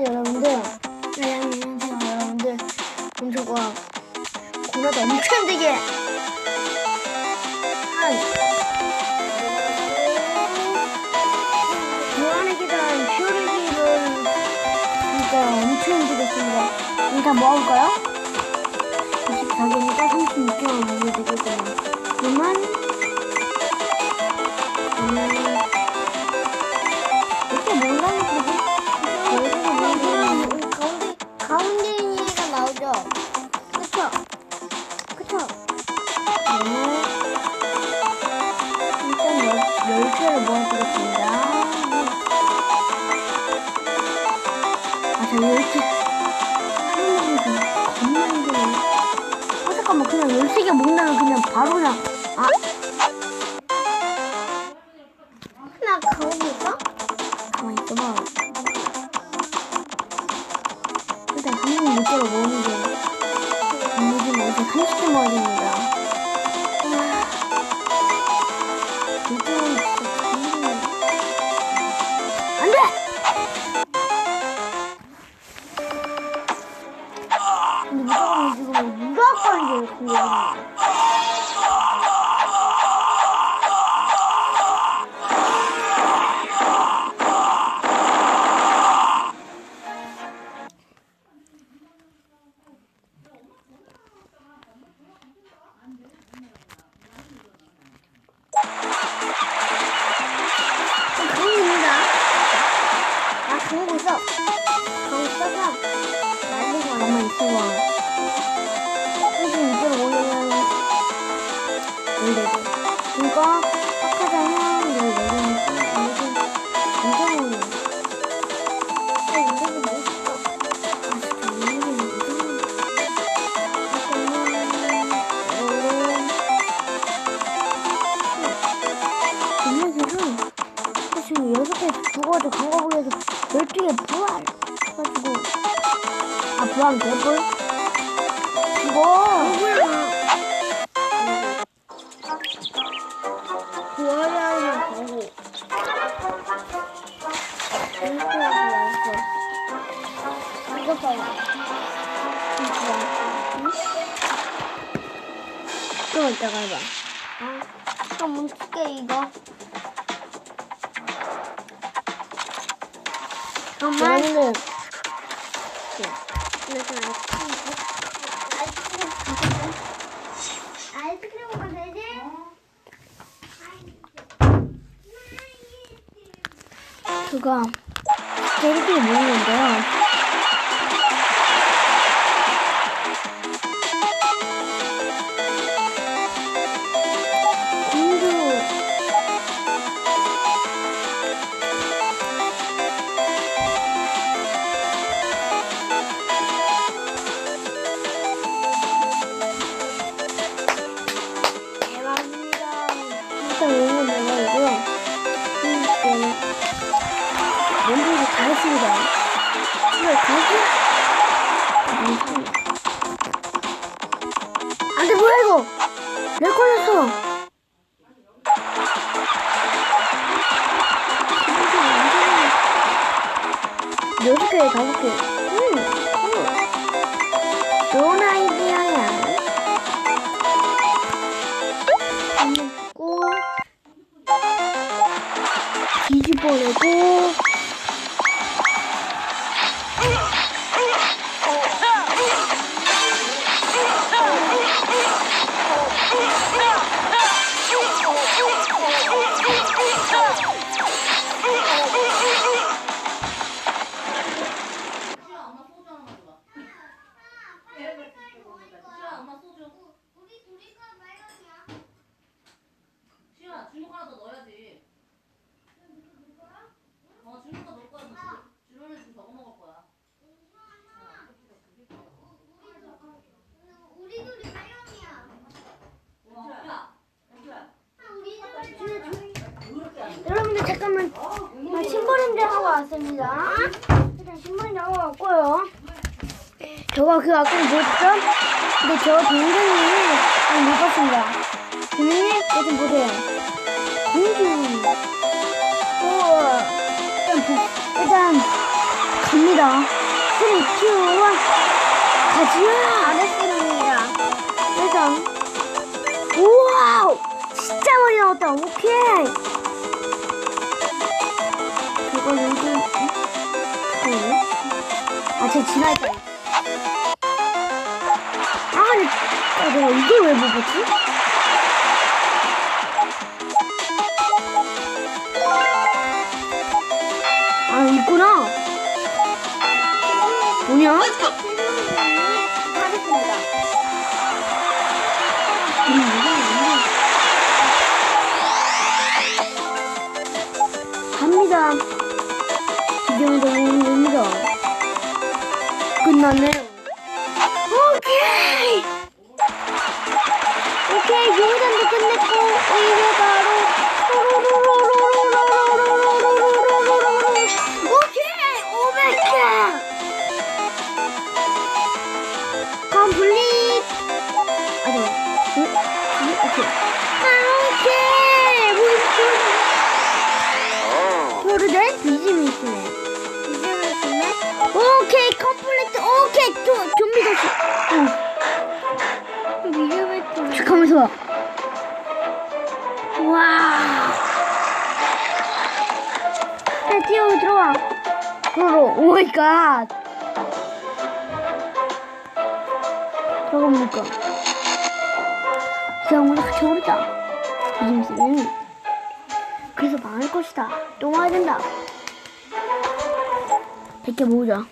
여러분들. 네, 안녕하세요, 여러분들. 공주가 고라도 엄청 되게 한 무한의 계단 퓨리기를 진짜 엄청 움직였습니다. 일단 뭐 할까요? 24개니까 36개월 먹어야 되겠잖아요. 그러면 음, 그냥 13개 먹는다면 그냥 바로 그냥, 아. 나 가고 있어? 가만히 있어봐. 일단 한 명이 못 잡아 먹는 게 단무지 먹어서 30개 먹어야 됩니 무조건 이제 궁금해. 강입니다. 나 개니까 이게 엄청 오네. 아, 이대로 멋있어. 아, 진짜 이대로 이대로. 잠깐만, 이거는 지금 여섯 개 죽어가지고 강과부에서 열두 개 부활 해가지고 아 부활 개뿔 이거 좀 이따가 해봐 아 그럼 뭉칠게 이거 정말? 네. 아이스크림 먹으면 되지? 그거 이렇게 먹는데요. 안돼 뭐야 이거? 내 걸렸어. 여섯 개, 다섯 개. 음, 음. 좋은 아이디어야. 잡고 뒤집어내고 나 신부름질 하고 왔습니다 일단 신부름질 하고 왔고요 저가 그 아까 뭐였죠? 근데 저 동생이 아직 못 봤습니다 동생님 이거 좀 보세요 공주 우와 일단 보- 일단 갑니다. 3, 2, 1. 가지야. 잘했습니다. 일단. 우와우! 진짜 많이 나왔다. 오케이. 이거 여기. 잠깐만요. 아, 제가 지나했다. 아, 근데, 아, 내가 이걸 왜못 봤지? 아, 있구나. 뭐냐? 잘했습니다. 갑 기경동입니다. 끝났네요. 오케이! 오케이, 야, 뛰어 들어와. 들어로. 오 마이 갓. 저거? 제가 오늘 같이 오르자. 비즈니스는. 그래서 망할 것이다. 또 와야 된다. 100개 모으자.